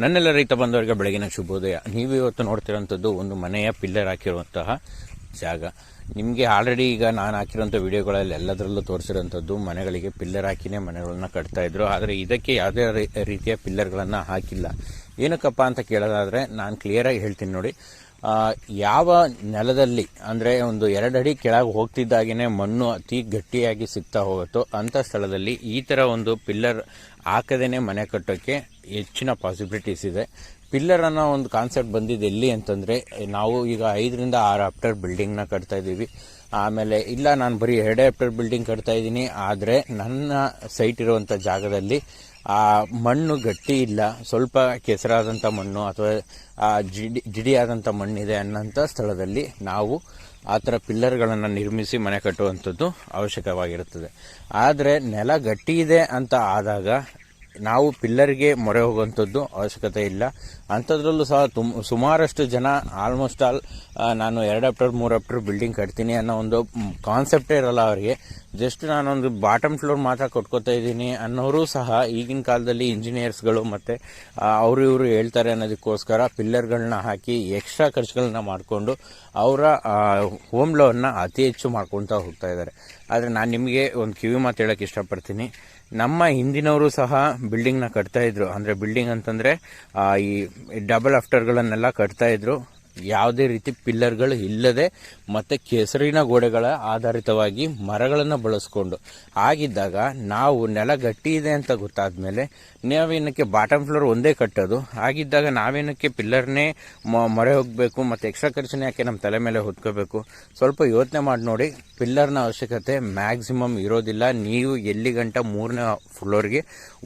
ನನ್ನೆಲ್ಲ ರೈತ ಬಂದವರಿಗೆ ಬೆಳಗಿನ ಶುಭೋದಯ. ನೀವು ಇವತ್ತು ನೋಡ್ತಿರೋಂಥದ್ದು ಒಂದು ಮನೆಯ ಪಿಲ್ಲರ್ ಹಾಕಿರುವಂತಹ ಜಾಗ. ನಿಮಗೆ ಆಲ್ರೆಡಿ ಈಗ ನಾನು ಹಾಕಿರೋಂಥ ವಿಡಿಯೋಗಳಲ್ಲಿ ಎಲ್ಲದರಲ್ಲೂ ತೋರಿಸಿರೋಂಥದ್ದು ಮನೆಗಳಿಗೆ ಪಿಲ್ಲರ್ ಹಾಕಿನೇ ಮನೆಗಳನ್ನ ಕಟ್ತಾ ಇದ್ರು. ಆದರೆ ಇದಕ್ಕೆ ಯಾವುದೇ ರೀತಿಯ ಪಿಲ್ಲರ್ಗಳನ್ನು ಹಾಕಿಲ್ಲ. ಏನಕ್ಕಪ್ಪ ಅಂತ ಕೇಳೋದಾದರೆ ನಾನು ಕ್ಲಿಯರಾಗಿ ಹೇಳ್ತೀನಿ ನೋಡಿ. ಯಾವ ನೆಲದಲ್ಲಿ, ಅಂದರೆ ಒಂದು ಎರಡು ಅಡಿ ಕೆಳಗೆ ಹೋಗ್ತಿದ್ದಾಗೇ ಮಣ್ಣು ಅತಿ ಗಟ್ಟಿಯಾಗಿ ಸಿಗ್ತಾ ಹೋಗುತ್ತೋ ಅಂಥ ಸ್ಥಳದಲ್ಲಿ ಈ ಥರ ಒಂದು ಪಿಲ್ಲರ್ ಹಾಕದೇನೆ ಮನೆ ಕಟ್ಟೋಕ್ಕೆ ಹೆಚ್ಚಿನ ಪಾಸಿಬಿಲಿಟೀಸ್ ಇದೆ. ಪಿಲ್ಲರ್ ಅನ್ನೋ ಒಂದು ಕಾನ್ಸೆಪ್ಟ್ ಬಂದಿದ್ದು ಎಲ್ಲಿ ಅಂತಂದರೆ, ನಾವು ಈಗ ಐದರಿಂದ ಆರು ಆಫ್ಟರ್ ಬಿಲ್ಡಿಂಗ್ನ ಕಟ್ತಾ ಇದ್ದೀವಿ. ಆಮೇಲೆ ಇಲ್ಲ, ನಾನು ಬರೀ ಎರಡೇ ಆಫ್ಟರ್ ಬಿಲ್ಡಿಂಗ್ ಕಟ್ತಾ ಇದ್ದೀನಿ, ಆದರೆ ನನ್ನ ಸೈಟ್ ಇರುವಂಥ ಜಾಗದಲ್ಲಿ ಆ ಮಣ್ಣು ಗಟ್ಟಿ ಇಲ್ಲ. ಸ್ವಲ್ಪ ಕೆಸರಾದಂಥ ಮಣ್ಣು ಅಥವಾ ಜಿಡಿ ಜಿಡಿಯಾದಂಥ ಮಣ್ಣಿದೆ ಅನ್ನೋಂಥ ಸ್ಥಳದಲ್ಲಿ ನಾವು ಆ ಥರ ಪಿಲ್ಲರ್ಗಳನ್ನು ನಿರ್ಮಿಸಿ ಮನೆ ಕಟ್ಟುವಂಥದ್ದು ಅವಶ್ಯಕವಾಗಿರುತ್ತದೆ. ಆದರೆ ನೆಲ ಗಟ್ಟಿ ಇದೆ ಅಂತ ಆದಾಗ ನಾವು ಪಿಲ್ಲರ್ಗೆ ಮೊರೆ ಹೋಗುವಂಥದ್ದು ಅವಶ್ಯಕತೆ ಇಲ್ಲ. ಅಂಥದ್ರಲ್ಲೂ ಸಹ ತುಮ್, ಸುಮಾರಷ್ಟು ಜನ ಆಲ್ಮೋಸ್ಟ್ ಆಲ್ ನಾನು ಎರಡು ಆಫ್ಟರ್ ಮೂರು ಆಫ್ಟರ್ ಬಿಲ್ಡಿಂಗ್ ಕಟ್ತೀನಿ ಅನ್ನೋ ಒಂದು ಕಾನ್ಸೆಪ್ಟೇ ಇರಲ್ಲ ಅವರಿಗೆ. ಜಸ್ಟ್ ನಾನೊಂದು ಬಾಟಮ್ ಫ್ಲೋರ್ ಮಾತ್ರ ಕೊಟ್ಕೋತಾ ಇದ್ದೀನಿ ಅನ್ನೋರು ಸಹ ಈಗಿನ ಕಾಲದಲ್ಲಿ ಇಂಜಿನಿಯರ್ಸ್ಗಳು ಮತ್ತು ಅವರು ಇವರು ಹೇಳ್ತಾರೆ ಅನ್ನೋದಕ್ಕೋಸ್ಕರ ಪಿಲ್ಲರ್ಗಳನ್ನ ಹಾಕಿ ಎಕ್ಸ್ಟ್ರಾ ಖರ್ಚುಗಳನ್ನ ಮಾಡಿಕೊಂಡು ಅವರ ಹೋಮ್ ಲೋನ್ನ ಅತಿ ಹೆಚ್ಚು ಮಾಡ್ಕೊತಾ ಹೋಗ್ತಾ ಇದ್ದಾರೆ. ಆದರೆ ನಾನು ನಿಮಗೆ ಒಂದು ಕಿವಿ ಮಾತು ಹೇಳೋಕ್ಕೆ ಇಷ್ಟಪಡ್ತೀನಿ. ನಮ್ಮ ಹಿಂದಿನವರು ಸಹ ಬಿಲ್ಡಿಂಗ್ನ ಕಟ್ತಾಯಿದ್ರು ಅಂದರೆ ಬಿಲ್ಡಿಂಗ್ ಅಂತಂದರೆ ಈ ಡಬಲ್ ಆಫ್ಟರ್ಗಳನ್ನೆಲ್ಲ ಕಟ್ತಾಯಿದ್ರು ಯಾವುದೇ ರೀತಿ ಪಿಲ್ಲರ್ಗಳು ಇಲ್ಲದೆ, ಮತ್ತು ಕೆಸರಿನ ಗೋಡೆಗಳ ಆಧಾರಿತವಾಗಿ ಮರಗಳನ್ನು ಬಳಸ್ಕೊಂಡು. ಆಗಿದ್ದಾಗ ನಾವು ನೆಲ ಗಟ್ಟಿ ಇದೆ ಅಂತ ಗೊತ್ತಾದ ಮೇಲೆ ನಾವೇನಕ್ಕೆ ಬಾಟಮ್ ಫ್ಲೋರ್ ಒಂದೇ ಕಟ್ಟೋದು? ಆಗಿದ್ದಾಗ ನಾವೇನಕ್ಕೆ ಪಿಲ್ಲರ್ನೇ ಮೊರೆ ಹೋಗಬೇಕು, ಮತ್ತು ಎಕ್ಸ್ಟ್ರಾ ಖರ್ಚನ್ನ ಯಾಕೆ ನಮ್ಮ ತಲೆ ಮೇಲೆ ಹೊತ್ಕೋಬೇಕು? ಸ್ವಲ್ಪ ಯೋಚನೆ ಮಾಡಿ ನೋಡಿ. ಪಿಲ್ಲರ್ನ ಅವಶ್ಯಕತೆ ಮ್ಯಾಕ್ಸಿಮಮ್ ಇರೋದಿಲ್ಲ. ನೀವು ಎಲ್ಲಿ ಗಂಟ ಮೂರನೇ ಫ್ಲೋರ್ಗೆ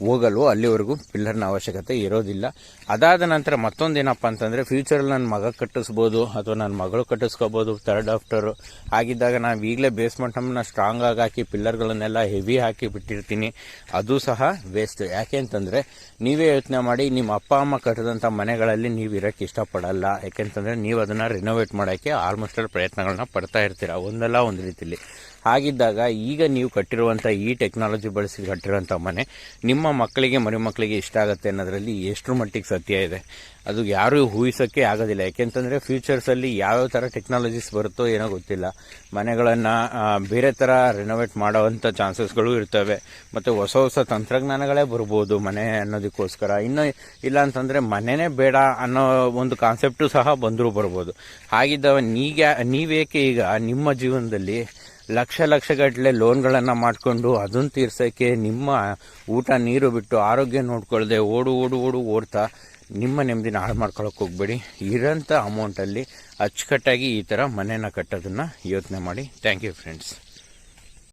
ಹೋಗಲ್ವೋ ಅಲ್ಲಿವರೆಗೂ ಪಿಲ್ಲರ್ನ ಅವಶ್ಯಕತೆ ಇರೋದಿಲ್ಲ. ಅದಾದ ನಂತರ ಮತ್ತೊಂದೇನಪ್ಪ ಅಂತಂದರೆ, ಫ್ಯೂಚರಲ್ಲಿ ನನ್ನ ಮಗ ಕಟ್ಟಿಸ್ಬೋದು ಅಥವಾ ನನ್ನ ಮಗಳು ಕಟ್ಟಿಸ್ಕೋಬೋದು, ಥರ್ಡ್ ಆಫ್ಟರು ಆಗಿದ್ದಾಗ ನಾವು ಈಗಲೇ ಬೇಸ್ಮೆಂಟ್ ನಮ್ಮನ್ನ ಸ್ಟ್ರಾಂಗ್ ಆಗಿ ಹಾಕಿ ಪಿಲ್ಲರ್ಗಳನ್ನೆಲ್ಲ ಹೆವಿ ಹಾಕಿ ಬಿಟ್ಟಿರ್ತೀನಿ. ಅದು ಸಹ ವೇಸ್ಟ್. ಯಾಕೆ ಅಂತಂದರೆ, ನೀವೇ ಯೋಚನೆ ಮಾಡಿ ನಿಮ್ಮ ಅಪ್ಪ, ಅಮ್ಮ ಕಟ್ಟಿದಂಥ ಮನೆಗಳಲ್ಲಿ ನೀವು ಇರೋಕ್ಕೆ ಇಷ್ಟಪಡಲ್ಲ. ಯಾಕೆಂತಂದರೆ ನೀವು ಅದನ್ನು ರಿನೋವೇಟ್ ಮಾಡೋಕ್ಕೆ ಆಲ್ಮೋಸ್ಟ್ ಆಲ್ ಪ್ರಯತ್ನಗಳನ್ನ ಪಡ್ತಾ ಇರ್ತೀರ. ಒಂದಲ್ಲ ಒಂದು ರೀತಿಯಲ್ಲಿ ಹಾಗಿದ್ದಾಗ ಈಗ ನೀವು ಕಟ್ಟಿರುವಂಥ ಈ ಟೆಕ್ನಾಲಜಿ ಬಳಸಿ ಕಟ್ಟಿರುವಂಥ ಮನೆ ನಿಮ್ಮ ಮಕ್ಕಳಿಗೆ ಮರಿ ಮಕ್ಕಳಿಗೆ ಇಷ್ಟ ಆಗುತ್ತೆ ಅನ್ನೋದರಲ್ಲಿ ಎಷ್ಟರ ಮಟ್ಟಿಗೆ ಸತ್ಯ ಇದೆ? ಅದು ಯಾರೂ ಊಹಿಸೋಕ್ಕೆ ಆಗೋದಿಲ್ಲ. ಯಾಕೆಂತಂದರೆ ಫ್ಯೂಚರ್ಸಲ್ಲಿ ಯಾವ್ಯಾವ ಥರ ಟೆಕ್ನಾಲಜೀಸ್ ಬರುತ್ತೋ ಏನೋ ಗೊತ್ತಿಲ್ಲ. ಮನೆಗಳನ್ನು ಬೇರೆ ಥರ ರಿನೋವೇಟ್ ಮಾಡೋವಂಥ ಚಾನ್ಸಸ್ಗಳು ಇರ್ತವೆ. ಮತ್ತು ಹೊಸ ಹೊಸ ತಂತ್ರಜ್ಞಾನಗಳೇ ಬರ್ಬೋದು ಮನೆ ಅನ್ನೋದಕ್ಕೋಸ್ಕರ. ಇನ್ನು ಇಲ್ಲ ಅಂತಂದರೆ ಮನೆನೇ ಬೇಡ ಅನ್ನೋ ಒಂದು ಕಾನ್ಸೆಪ್ಟು ಸಹ ಬಂದರೂ ಬರ್ಬೋದು. ಹಾಗಿದ್ದಾವ, ನೀಗ, ನೀವೇಕೆ ಈಗ ನಿಮ್ಮ ಜೀವನದಲ್ಲಿ ಲಕ್ಷ ಲಕ್ಷಗಟ್ಟಲೆ ಲೋನ್ಗಳನ್ನು ಮಾಡಿಕೊಂಡು ಅದನ್ನು ತೀರ್ಸೋಕ್ಕೆ ನಿಮ್ಮ ಊಟ ನೀರು ಬಿಟ್ಟು ಆರೋಗ್ಯ ನೋಡ್ಕೊಳ್ಳದೆ ಓಡು ಓಡು ಓಡು ಓಡ್ತಾ ನಿಮ್ಮ ನೆಮ್ಮದಿನ ಹಾಳು ಮಾಡ್ಕೊಳಕ್ಕೆ ಹೋಗ್ಬೇಡಿ. ಇರೋಂಥ ಅಮೌಂಟಲ್ಲಿ ಅಚ್ಚುಕಟ್ಟಾಗಿ ಈ ಥರ ಮನೇನ ಕಟ್ಟೋದನ್ನು ಯೋಚನೆ ಮಾಡಿ. Thank you friends